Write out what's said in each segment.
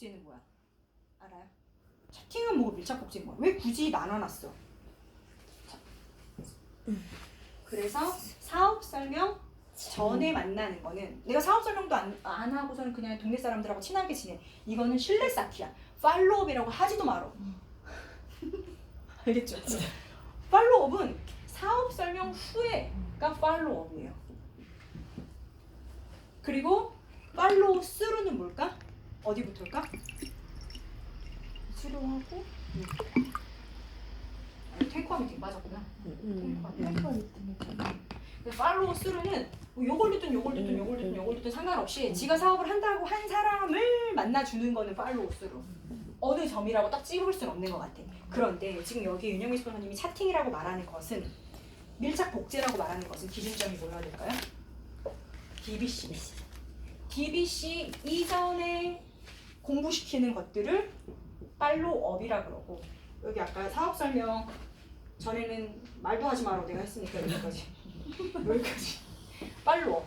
복제는 뭐야? 알아요? 채팅은 뭐고 밀착 복제는 뭐야? 왜 굳이 나눠놨어? 자. 그래서 사업 설명 전에 만나는 거는 내가 사업 설명도 안, 안 하고서는 그냥 동네 사람들하고 친하게 지내. 이거는 신뢰 쌓기야. 팔로업이라고 하지도 말어. 알겠죠? 팔로업은 사업 설명 후에가 팔로업이에요. 그리고 팔로우 스루는 뭘까? 어디부터일까? 스루하고 탱커 미팅. 탱커 미팅. 근데 팔로우 스루는 뭐 요걸 듣든 요걸 듣든 요걸 듣든 요걸 듣든 상관없이 지가 사업을 한다고 한 사람을 만나주는 거는 팔로우 스루. 어느 점이라고 딱 찝을 수는 없는 것 같아. 그런데 지금 여기 윤영미 스포너님이 차팅이라고 말하는 것은 밀착 복제라고 말하는 것은 기준점이 뭐여야 될까요? DBC. DBC 이전에 공부시키는 것들을 팔로업이라 그러고. 여기 아까 사업 설명 전에는 말도 하지 마라 내가 했으니까 여기까지. 여기까지. 팔로업.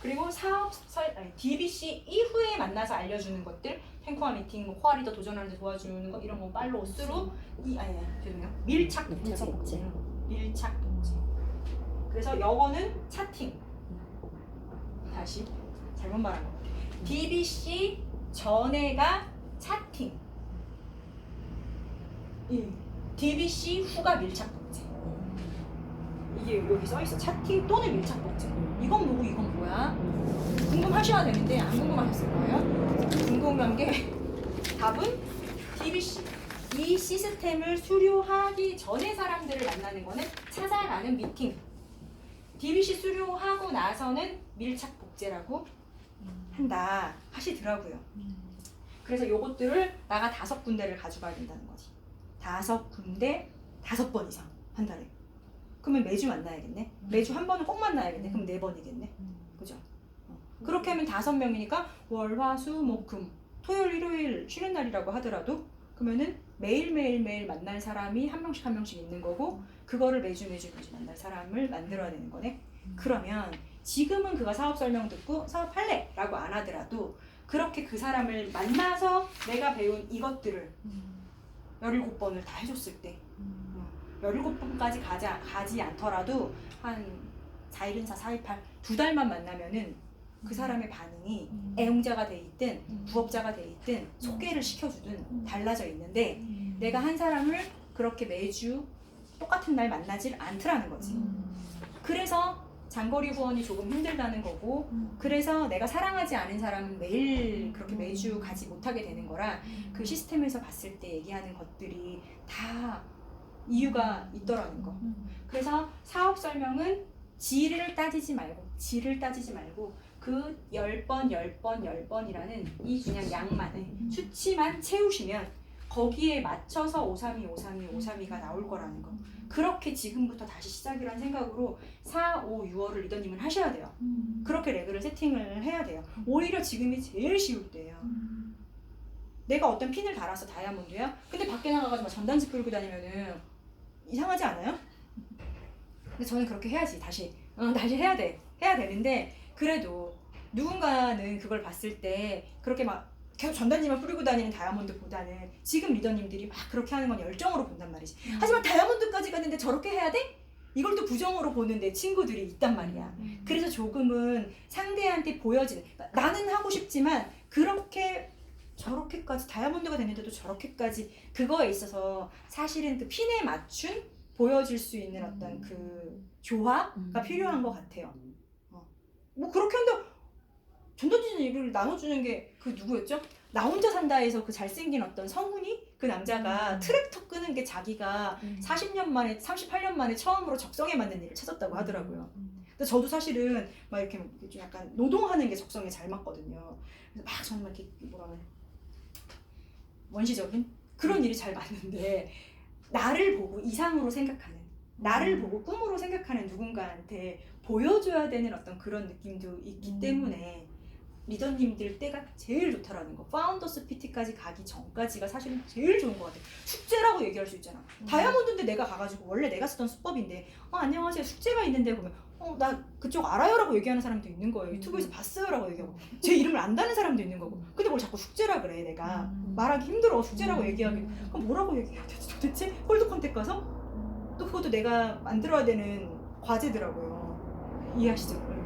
그리고 사업 설 아니, DBC 이후에 만나서 알려주는 것들 탱커와 미팅, 뭐 코아리더 도전하는 데 도와주는 거 이런 거 팔로우 스루 이 아니 아니 죄송해요. 밀착 밀착 복제. 밀착 복제 그래서 영어는 차팅 다시. 잘못 말한 것 같아 DBC 전에가 차팅. 이 DBC 후가 밀착 복제. 이게 여기 써있어. 차팅 또는 밀착 복제. 이건 뭐고 이건 뭐야? 궁금하셔야 되는데 안 궁금하셨을 거예요. 궁금한 게 답은 DBC 이 시스템을 수료하기 전에 사람들을 만나는 거는 찾아가는 미팅. DBC 수료하고 나서는 밀착 복제라고 한다 하시더라고요. 그래서 요것들을 나가 다섯 군데를 가져가야 된다는 거지. 다섯 군데 다섯 번 이상 한 달에 그러면 매주 만나야겠네? 매주 한 번은 꼭 만나야겠네? 그럼 네 번이겠네? 그죠? 어. 그렇게 하면 다섯 명이니까 월, 화, 수, 목, 금 토요일, 일요일 쉬는 날이라고 하더라도 그러면은 매일 매일 매일 만날 사람이 한 명씩 한 명씩 있는 거고 그거를 매주 매주 매주 만날 사람을 만들어야 되는 거네. 그러면 지금은 그가 사업 설명 듣고 사업할래 라고 안 하더라도 그렇게 그 사람을 만나서 내가 배운 이것들을 17번을 다 해줬을 때 17번까지 가지, 가지 않더라도 한 4일은 4, 4일 8, 두 달만 만나면은 그 사람의 반응이 애용자가 돼 있든 부업자가 돼 있든 소개를 시켜주든 달라져 있는데 내가 한 사람을 그렇게 매주 똑같은 날 만나질 않더라는 거지. 그래서 장거리 후원이 조금 힘들다는 거고 그래서 내가 사랑하지 않은 사람은 매일 그렇게 매주 가지 못하게 되는 거라 그 시스템에서 봤을 때 얘기하는 것들이 다 이유가 있더라는 거. 그래서 사업 설명은 질을 따지지 말고 질을 따지지 말고 그 10번, 10번, 10번이라는 이 그냥 양만 수치만 채우시면 거기에 맞춰서 532, 532, 532가 나올 거라는 거. 그렇게 지금부터 다시 시작이라는 생각으로 4, 5, 6월을 리더님은 하셔야 돼요. 그렇게 레그를 세팅을 해야 돼요. 오히려 지금이 제일 쉬울 때예요. 내가 어떤 핀을 달았어 다이아몬드야? 근데 밖에 나가가지고 막 전단지 끌고 다니면은 이상하지 않아요? 근데 저는 그렇게 해야지 다시 어, 다시 해야 돼 해야 되는데 그래도 누군가는 그걸 봤을 때 그렇게 막 계속 전단지만 뿌리고 다니는 다이아몬드보다는 지금 리더님들이 막 그렇게 하는 건 열정으로 본단 말이지 하지만 다이아몬드까지 갔는데 저렇게 해야 돼? 이걸 또 부정으로 보는 내 친구들이 있단 말이야 그래서 조금은 상대한테 보여지는 그러니까 나는 하고 싶지만 그렇게 저렇게까지 다이아몬드가 됐는데도 저렇게까지 그거에 있어서 사실은 그 핀에 맞춘 보여질 수 있는 어떤 그 조화가 필요한 것 같아요. 어. 뭐 그렇게 한다 전도진 얘기를 나눠주는 게 그 누구였죠? 나 혼자 산다에서 그 잘생긴 어떤 성훈이 그 남자가 음. 트랙터 끄는 게 자기가 40년 만에 38년 만에 처음으로 적성에 맞는 일을 찾았다고 하더라고요. 근데 저도 사실은 막 이렇게 좀 약간 노동하는 게 적성에 잘 맞거든요. 그래서 막막 이렇게 뭐라 그래 원시적인 그런 일이 잘 맞는데 나를 보고 이상으로 생각하는 나를 음. 보고 꿈으로 생각하는 누군가한테 보여줘야 되는 어떤 그런 느낌도 있기 음. 때문에 리더님들 때가 제일 좋다라는 거. 파운더스 PT까지 가기 전까지가 사실은 제일 좋은 것 같아요. 숙제라고 얘기할 수 있잖아. 음. 다이아몬드인데 내가 가가지고 원래 내가 쓰던 수법인데 어, 안녕하세요 숙제가 있는데 보면 어, 나 그쪽 알아요라고 얘기하는 사람도 있는 거예요. 유튜브에서 봤어요라고 얘기하고 제 이름을 안다는 사람도 있는 거고. 근데 뭘 자꾸 숙제라 그래 내가 말하기 힘들어 숙제라고 얘기하기. 그럼 뭐라고 얘기해야 되지 도대체? 홀드 컨택 가서 또 그것도 내가 만들어야 되는 과제더라고요. 이해하시죠?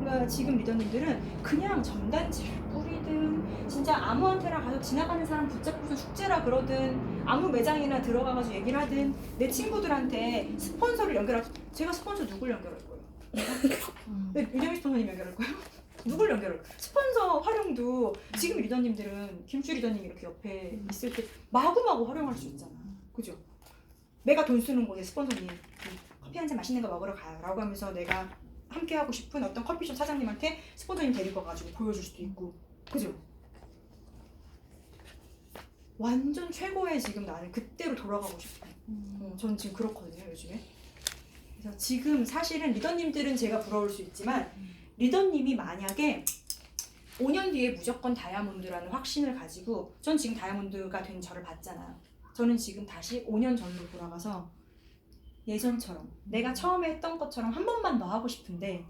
그러니까 지금 리더님들은 그냥 전단지를 뿌리든 진짜 아무한테나 가서 지나가는 사람 붙잡고서 숙제라 그러든 아무 매장이나 들어가가지고 얘기를 하든 내 친구들한테 스폰서를 연결할 제가 스폰서 누굴 연결할 거예요? 네, 유재민 스폰서님 연결할 거예요? 누굴 연결할 거예요? 스폰서 활용도 지금 리더님들은 김주 리더님 이렇게 옆에 있을 때 마구마구 활용할 수 있잖아. 그죠? 내가 돈 쓰는 곳에 스폰서님 그 커피 한 잔 맛있는 거 먹으러 가요 라고 하면서 내가 함께 하고 싶은 어떤 커피숍 사장님한테 스폰서님 데리고 가가지고 보여줄 수도 있고. 그죠? 완전 최고의 지금 나는 그때로 돌아가고 싶어. 어, 저는 지금 그렇거든요 요즘에. 그래서 지금 사실은 리더님들은 제가 부러울 수 있지만 리더님이 만약에 5년 뒤에 무조건 다이아몬드라는 확신을 가지고 전 지금 다이아몬드가 된 저를 봤잖아요. 저는 지금 다시 5년 전으로 돌아가서 예전처럼. 내가 처음에 했던 것처럼 한 번만 더 하고 싶은데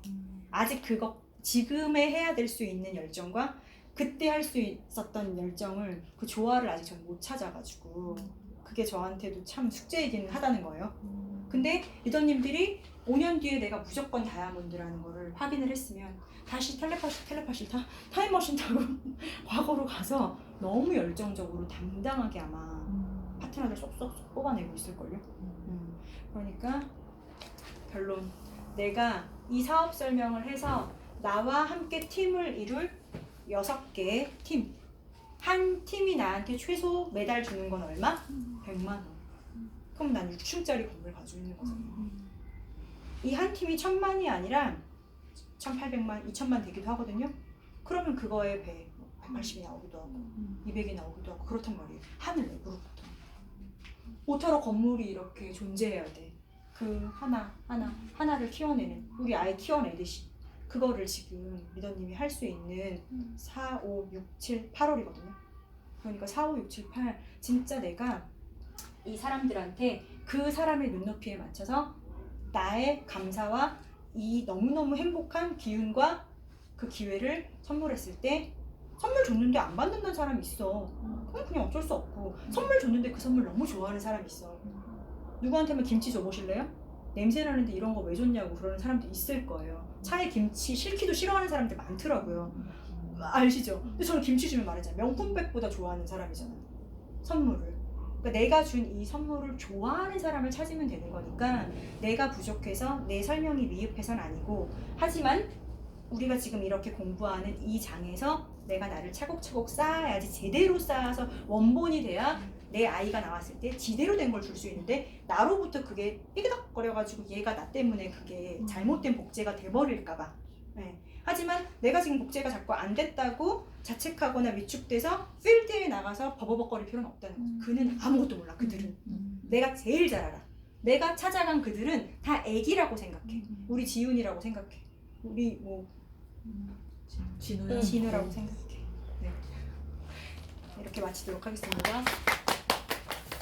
아직 그거 지금에 해야 될 수 있는 열정과 그때 할 수 있었던 열정을 그 조화를 아직 전 못 찾아가지고 그게 저한테도 참 숙제이긴 하다는 거예요. 근데 리더님들이 5년 뒤에 내가 무조건 다이아몬드라는 거를 확인을 했으면 다시 텔레파시 텔레파시 타 타임머신 타고 과거로 가서 너무 열정적으로 당당하게 아마 파트너를 쏙쏙 뽑아내고 있을걸요. 음, 그러니까 결론 내가 이 사업 설명을 해서 나와 함께 팀을 이룰 여섯 개의 팀. 한 팀이 나한테 최소 매달 주는 건 얼마? 100만 원. 그럼 난 6층짜리 건물 가지고 있는 거잖아요. 이한 팀이 천만이 아니라 1800만, 2000만 되기도 하거든요. 그러면 그거에 배 180이 나오기도 하고 200이 나오기도 하고 그렇단 말이에요. 하늘 내부로 모터로 건물이 이렇게 존재해야 돼. 그 하나 하나 하나를 키워내는 우리 아이 키워내듯이 그거를 지금 리더님이 할 수 있는 4, 5, 6, 7, 8월이거든요. 그러니까 4, 5, 6, 7, 8 진짜 내가 이 사람들한테 그 사람의 눈높이에 맞춰서 나의 감사와 이 너무너무 행복한 기운과 그 기회를 선물했을 때 선물 줬는데 안 받는다는 사람이 있어. 그건 그냥 어쩔 수 없고 선물 줬는데 그 선물 너무 좋아하는 사람이 있어. 누구한테만 김치 줘보실래요? 냄새 나는데 이런 거 왜 줬냐고 그러는 사람도 있을 거예요. 차에 김치 싫기도 싫어하는 사람들 많더라고요. 아시죠? 근데 저는 김치 주면 말하잖아요. 명품백보다 좋아하는 사람이잖아요. 선물을. 그러니까 내가 준 이 선물을 좋아하는 사람을 찾으면 되는 거니까 내가 부족해서 내 설명이 미흡해선 아니고 하지만 우리가 지금 이렇게 공부하는 이 장에서 내가 나를 차곡차곡 쌓아야지 제대로 쌓아서 원본이 돼야 내 아이가 나왔을 때 지대로 된 걸 줄 수 있는데 나로부터 그게 삐그덕거려가지고 얘가 나 때문에 그게 잘못된 복제가 돼버릴까봐. 네. 하지만 내가 지금 복제가 자꾸 안 됐다고 자책하거나 위축돼서 필드에 나가서 버버벅거릴 필요는 없다는 거죠. 그는 아무것도 몰라 그들은. 내가 제일 잘 알아. 내가 찾아간 그들은 다 애기라고 생각해. 우리 지훈이라고 생각해. 우리 뭐 진우야. 진우라고 생각해 네. 이렇게 마치도록 하겠습니다